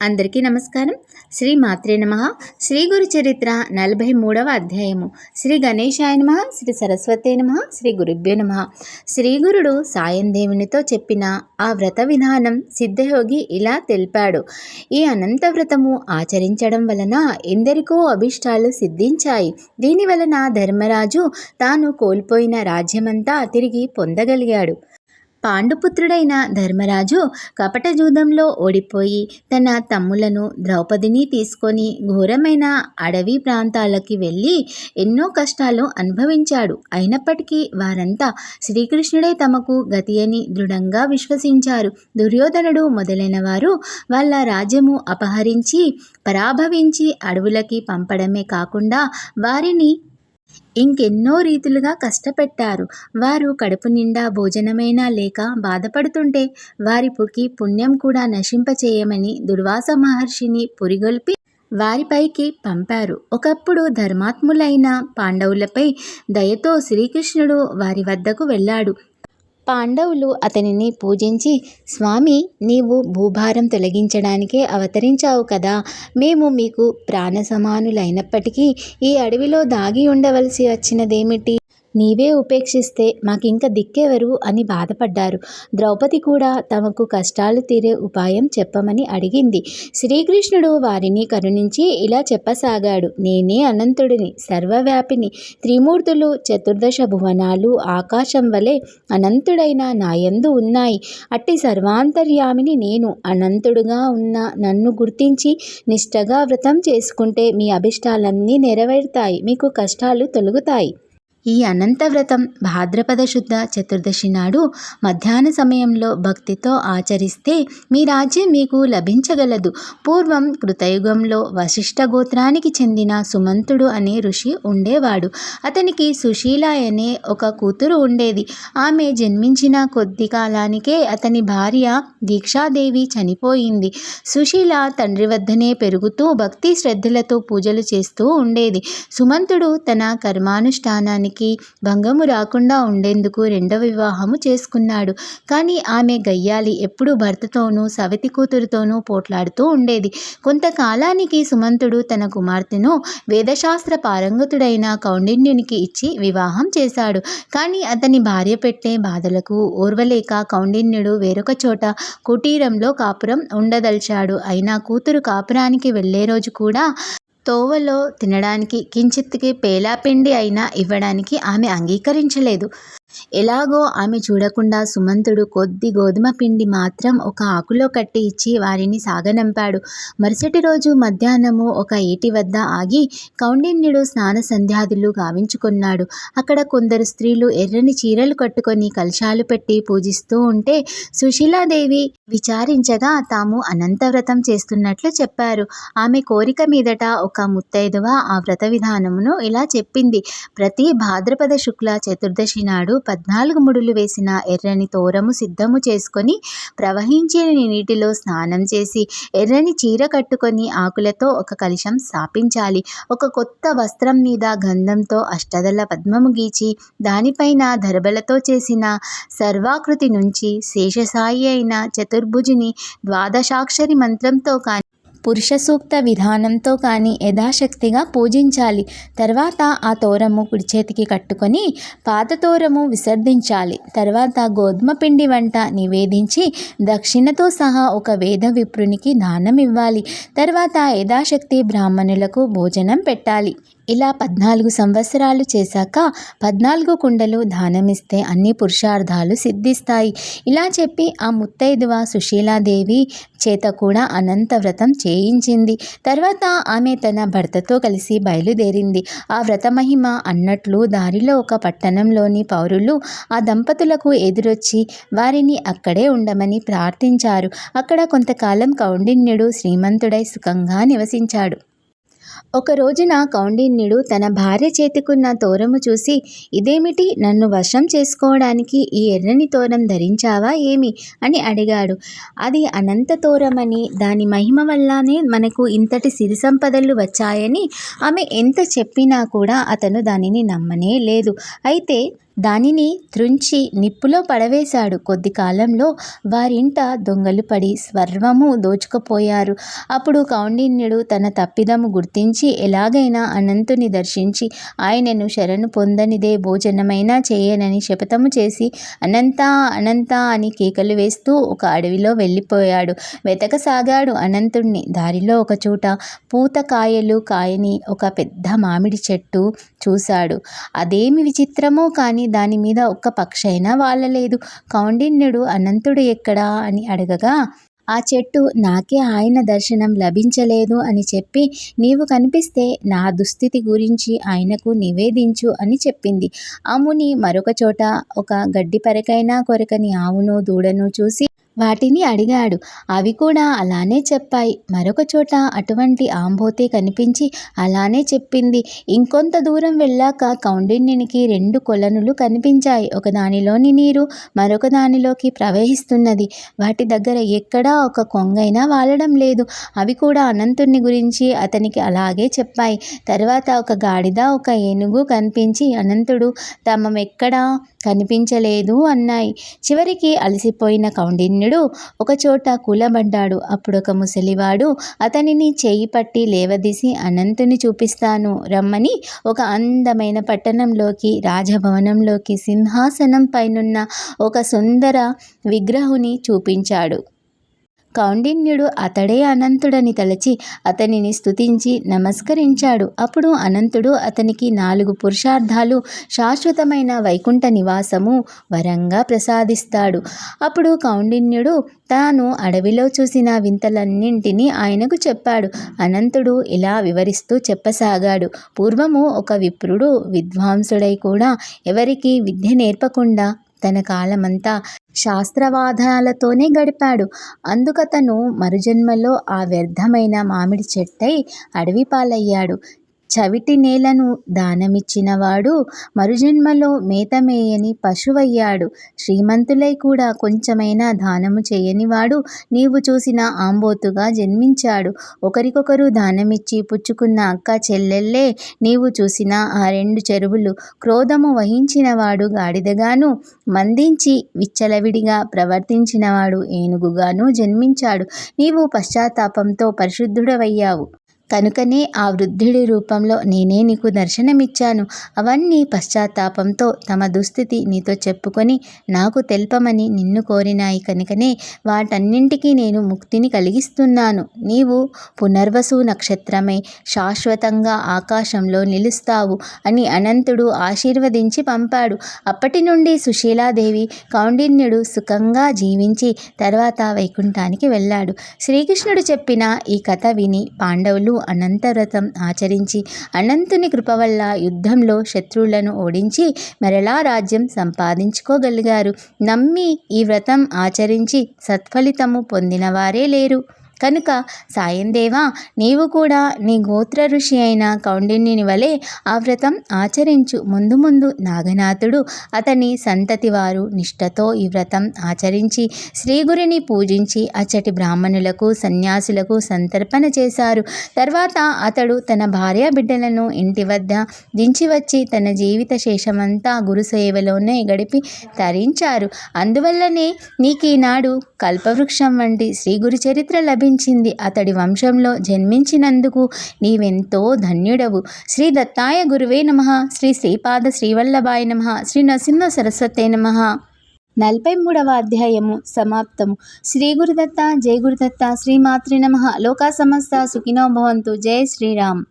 అందరికీ నమస్కారం. శ్రీ మాత్రే నమ. శ్రీ గురు చరిత్ర నలభై మూడవ అధ్యాయము. శ్రీ గణేశాయ నమ. శ్రీ సరస్వతే నమ. శ్రీ గురుభ్యో నమ. శ్రీ గురుడు సాయం దేవునితో చెప్పిన ఆ వ్రత విధానం సిద్ధయోగి ఇలా తెలిపాడు. ఈ అనంత వ్రతము ఆచరించడం వలన ఎందరికో అభిష్టాలు సిద్ధించాయి. దీని వలన ధర్మరాజు తాను కోల్పోయిన రాజ్యమంతా తిరిగి పొందగలిగాడు. పాండుపుత్రుడైన ధర్మరాజు కపట జూదంలో ఓడిపోయి తన తమ్ములను ద్రౌపదిని తీసుకొని ఘోరమైన అడవి ప్రాంతాలకి వెళ్ళి ఎన్నో కష్టాలు అనుభవించాడు. అయినప్పటికీ వారంతా శ్రీకృష్ణుడే తమకు గతి అని దృఢంగా విశ్వసించారు. దుర్యోధనుడు మొదలైన వారు వాళ్ళ రాజ్యము అపహరించి పరాభవించి అడవులకి పంపడమే కాకుండా వారిని ఇంకెన్నో రీతులుగా కష్టపెట్టారు. వారు కడుపు నిండా భోజనమైనా లేక బాధపడుతుంటే వారి పుకి పుణ్యం కూడా నశింపచేయమని దుర్వాస మహర్షిని పురిగొల్పి వారిపైకి పంపారు. ఒకప్పుడు ధర్మాత్ములైన పాండవులపై దయతో శ్రీకృష్ణుడు వారి వద్దకు వెళ్ళాడు. పాండవులు అతనిని పూజించి స్వామి నీవు భూభారం తొలగించడానికే అవతరించావు కదా. మేము మీకు ప్రాణ సమానులైనప్పటికీ ఈ అడవిలో దాగి ఉండవలసి వచ్చినదేమిటి? నీవే ఉపేక్షిస్తే మాకింక దిక్కెవరు అని బాధపడ్డారు. ద్రౌపది కూడా తమకు కష్టాలు తీరే ఉపాయం చెప్పమని అడిగింది. శ్రీకృష్ణుడు వారిని కరుణించి ఇలా చెప్పసాగాడు. నేనే అనంతుడిని సర్వవ్యాపిని. త్రిమూర్తులు చతుర్దశ భువనాలు ఆకాశం వలె అనంతుడైన నాయందు ఉన్నాయి. అట్టి సర్వాంతర్యామిని నేను అనంతుడుగా ఉన్న నన్ను గుర్తించి నిష్టగా వ్రతం చేసుకుంటే మీ అభిష్టాలన్నీ నెరవేరుతాయి. మీకు కష్టాలు తొలగుతాయి. ఈ అనంత వ్రతం భాద్రపద శుద్ధ చతుర్దశి నాడు మధ్యాహ్న సమయంలో భక్తితో ఆచరిస్తే మీ రాజ్యం మీకు లభించగలదు. పూర్వం కృతయుగంలో వశిష్ఠ గోత్రానికి చెందిన సుమంతుడు అనే ఋషి ఉండేవాడు. అతనికి సుశీల అనే ఒక కూతురు ఉండేది. ఆమె జన్మించిన కొద్ది కాలానికే అతని భార్య దీక్షాదేవి చనిపోయింది. సుశీల తండ్రి వద్దనే పెరుగుతూ భక్తి శ్రద్ధలతో పూజలు చేస్తూ ఉండేది. సుమంతుడు తన కర్మానుష్ఠానాన్ని కర్మానుష్ఠానానికి భంగము రాకుండా ఉండేందుకు రెండవ వివాహము చేసుకున్నాడు. కానీ ఆమె గయ్యాలి ఎప్పుడు భర్తతోనూ సవతి కూతురుతోనూ పోట్లాడుతూ ఉండేది. కొంతకాలానికి సుమంతుడు తన కుమార్తెను వేదశాస్త్ర పారంగతుడైన కౌండిన్యునికి ఇచ్చి వివాహం చేశాడు. కానీ అతని భార్య పెట్టే బాధలకు ఓర్వలేక కౌండిన్యుడు వేరొక చోట కుటీరంలో కాపురం ఉండదలిచాడు. అయినా కూతురు కాపురానికి వెళ్ళే రోజు కూడా తోవలో తినడానికి కించిత్తుకి పేలాపిండి అయినా ఇవ్వడానికి ఆమె అంగీకరించలేదు. ఎలాగో ఆమె చూడకుండా సుమంతుడు కొద్ది గోధుమ పిండి మాత్రం ఒక ఆకులో కట్టి ఇచ్చి వారిని సాగనంపాడు. మరుసటి రోజు మధ్యాహ్నము ఒక ఏటి వద్ద ఆగి కౌండిన్యుడు స్నాన సంధ్యాదులు గావించుకున్నాడు. అక్కడ కొందరు స్త్రీలు ఎర్రని చీరలు కట్టుకొని కలశాలు పెట్టి పూజిస్తూ ఉంటే సుశీలాదేవి విచారించగా తాము అనంతవ్రతం చేస్తున్నట్లు చెప్పారు. ఆమె కోరిక మీదట ఒక ముత్తైదువ ఆ వ్రత విధానమును ఇలా చెప్పింది. ప్రతి భాద్రపద శుక్ల చతుర్దశి నాడు పద్నాలుగు ముడులు వేసిన ఎర్రని తోరము సిద్ధము చేసుకొని ప్రవహించే నీటిలో స్నానం చేసి ఎర్రని చీర కట్టుకొని ఆకులతో ఒక కలుషం స్థాపించాలి. ఒక కొత్త వస్త్రం మీద గంధంతో అష్టదల పద్మము గీచి దానిపైన దర్బలతో చేసిన సర్వాకృతి నుంచి శేషసాయి అయిన చతుర్భుజిని ద్వాదశాక్షరి మంత్రంతో కానీ పురుష సూక్త విధానంతో కానీ యథాశక్తిగా పూజించాలి. తర్వాత ఆ తోరము కుడి చేతికి కట్టుకొని పాత తోరము విసర్జించాలి. తర్వాత గోధుమ పిండి వంట నివేదించి దక్షిణతో సహా ఒక వేద విప్రునికి దానం ఇవ్వాలి తర్వాత యథాశక్తి బ్రాహ్మణులకు భోజనం పెట్టాలి. ఇలా పద్నాలుగు సంవత్సరాలు చేశాక పద్నాలుగు కుండలు దానమిస్తే అన్ని పురుషార్థాలు సిద్ధిస్తాయి. ఇలా చెప్పి ఆ ముత్తైదువ సుశీలాదేవి చేత కూడా అనంత వ్రతం చేయించింది. తర్వాత ఆమె తన భర్తతో కలిసి బయలుదేరింది. ఆ వ్రత మహిమ అన్నట్లు దారిలో ఒక పట్టణంలోని పౌరులు ఆ దంపతులకు ఎదురొచ్చి వారిని అక్కడే ఉండమని ప్రార్థించారు. అక్కడ కొంతకాలం కౌండిన్యుడు శ్రీమంతుడై సుఖంగా నివసించాడు. ఒక రోజున కౌండిన్యుడు తన భార్య చేతికున్న తోరము చూసి ఇదేమిటి? నన్ను వశం చేసుకోవడానికి ఈ ఎర్రని తోరం ధరించావా ఏమి? అని అడిగాడు. అది అనంత తోరమని దాని మహిమ వల్లనే మనకు ఇంతటి సిరి సంపదలు వచ్చాయని ఆమె ఎంత చెప్పినా కూడా అతను దానిని నమ్మనే లేదు. అయితే దానిని త్రుంచి నిప్పులో పడవేశాడు. కొద్ది కాలంలో వారింట దొంగలు పడి స్వర్వము దోచుకుపోయారు. అప్పుడు కౌండిన్యుడు తన తప్పిదము గుర్తించి ఎలాగైనా అనంతుని దర్శించి ఆయనను శరణు పొందనిదే భోజనమైనా చేయనని శపథము చేసి అనంత అనంత అని కేకలు వేస్తూ ఒక అడవిలో వెళ్ళిపోయాడు. వెతకసాగాడు అనంతుణ్ణి. దారిలో ఒక చోట పూతకాయలు కాయని ఒక పెద్ద మామిడి చెట్టు చూశాడు. అదేమి విచిత్రమో కానీ దాని మీద ఒక్క పక్షైనా వాలలేదు కౌండిన్యుడు అనంతుడు ఎక్కడా? అని అడగగా ఆ చెట్టు నాకే ఆయన దర్శనం లభించలేదు అని చెప్పి నీవు కనిపిస్తే నా దుస్థితి గురించి ఆయనకు నివేదించు అని చెప్పింది. ఆ ముని మరొక చోట ఒక గడ్డి పరకైనా కొరకని ఆవును దూడను చూసి వాటిని అడిగాడు. అవి కూడా అలానే చెప్పాయి. మరొక చోట అటువంటి ఆంబోతే కనిపించి అలానే చెప్పింది. ఇంకొంత దూరం వెళ్ళాక కౌండిన్యునికి రెండు కొలనులు కనిపించాయి. ఒకదానిలోని నీరు మరొక దానిలోకి ప్రవహిస్తున్నది. వాటి దగ్గర ఎక్కడా ఒక కొంగైనా వాలడం లేదు. అవి కూడా అనంతుణ్ణి గురించి అతనికి అలాగే చెప్పాయి. తర్వాత ఒక గాడిద ఒక ఏనుగు కనిపించి అనంతుడు తమమెక్కడా కనిపించలేదు అన్నాయి. చివరికి అలసిపోయిన కౌండిన్యుడు ఒకచోట కూలబడ్డాడు. అప్పుడొక ముసలివాడు అతనిని చేయి పట్టి లేవదీసి అనంతుని చూపిస్తాను రమ్మని ఒక అందమైన పట్టణంలోకి రాజభవనంలోకి సింహాసనం పైనున్న ఒక సుందర విగ్రహుని చూపించాడు. కౌండిన్యుడు అతడే అనంతుడని తలచి అతనిని స్తుతించి నమస్కరించాడు. అప్పుడు అనంతుడు అతనికి నాలుగు పురుషార్థాలు శాశ్వతమైన వైకుంఠ నివాసము వరంగా ప్రసాదిస్తాడు. అప్పుడు కౌండిన్యుడు తాను అడవిలో చూసిన వింతలన్నింటినీ ఆయనకు చెప్పాడు. అనంతుడు ఇలా వివరిస్తూ చెప్పసాగాడు. పూర్వము ఒక విప్రుడు విద్వాంసుడై కూడా ఎవరికి విద్య నేర్పకుండా తన కాలమంతా శాస్త్రవాదాలతోనే గడిపాడు. అందుకతను మరుజన్మలో ఆ వ్యర్థమైన మామిడి చెట్టై అడవి పాలయ్యాడు చవిటి నేలను దానమిచ్చినవాడు మరుజన్మలో మేతమేయని పశువయ్యాడు. శ్రీమంతులై కూడా కొంచెమైనా దానము చేయనివాడు నీవు చూసిన ఆంబోతుగా జన్మించాడు. ఒకరికొకరు దానమిచ్చి పుచ్చుకున్న అక్క చెల్లెళ్ళే నీవు చూసిన ఆ రెండు చెరువులు క్రోధము వహించినవాడు గాడిదగాను మందించి విచ్చలవిడిగా ప్రవర్తించినవాడు ఏనుగుగాను జన్మించాడు. నీవు పశ్చాత్తాపంతో పరిశుద్ధుడవయ్యావు. కనుకనే ఆ వృద్ధుడి రూపంలో నేనే నీకు దర్శనమిచ్చాను. అవన్నీ పశ్చాత్తాపంతో తమ దుస్థితి నీతో చెప్పుకొని నాకు తెల్పమని నిన్ను కోరినాయి కనుకనే వాటన్నింటికీ నేను ముక్తిని కలిగిస్తున్నాను. నీవు పునర్వసు నక్షత్రమై శాశ్వతంగా ఆకాశంలో నిలుస్తావు అని అనంతుడు ఆశీర్వదించి పంపాడు. అప్పటి నుండి సుశీలాదేవి కౌండిన్యుడు సుఖంగా జీవించి తర్వాత వైకుంఠానికి వెళ్ళాడు. శ్రీకృష్ణుడు చెప్పిన ఈ కథ విని పాండవులు అనంతవ్రతం ఆచరించి అనంతుని కృప వల్ల యుద్ధంలో శత్రువులను ఓడించి మరలా రాజ్యం సంపాదించుకోగలిగారు. నమ్మి ఈ వ్రతం ఆచరించి సత్ఫలితము పొందిన వారే లేరు. కనుక సాయందేవా నీవు కూడా నీ గోత్ర ఋషి అయిన కౌండిన్యుని వలె ఆ వ్రతం ఆచరించు. ముందు ముందు నాగనాథుడు అతని సంతతి వారు నిష్ఠతో ఈ వ్రతం ఆచరించి శ్రీగురిని పూజించి అచ్చటి బ్రాహ్మణులకు సన్యాసులకు సంతర్పణ చేశారు. తర్వాత అతడు తన భార్య బిడ్డలను ఇంటి వద్ద దించి వచ్చి తన జీవిత శేషమంతా గురు సేవలోనే గడిపి తరించారు. అందువల్లనే నీకీనాడు కల్పవృక్షం వంటి శ్రీ గురు చరిత్ర లభించింది అతడి వంశంలో జన్మించినందుకు నీవెంతో ధన్యుడవు. శ్రీ దత్తాయ గురువే నమ. శ్రీ శ్రీపాద శ్రీవల్లభాయ నమ. శ్రీ నరసింహ సరస్వతే నమ. నలభై మూడవ అధ్యాయము సమాప్తము. శ్రీ గురుదత్త జయ గురుదత్త శ్రీమాతృ నమ. లోకా సమస్త సుఖినో భవంతు. జయ శ్రీరామ్.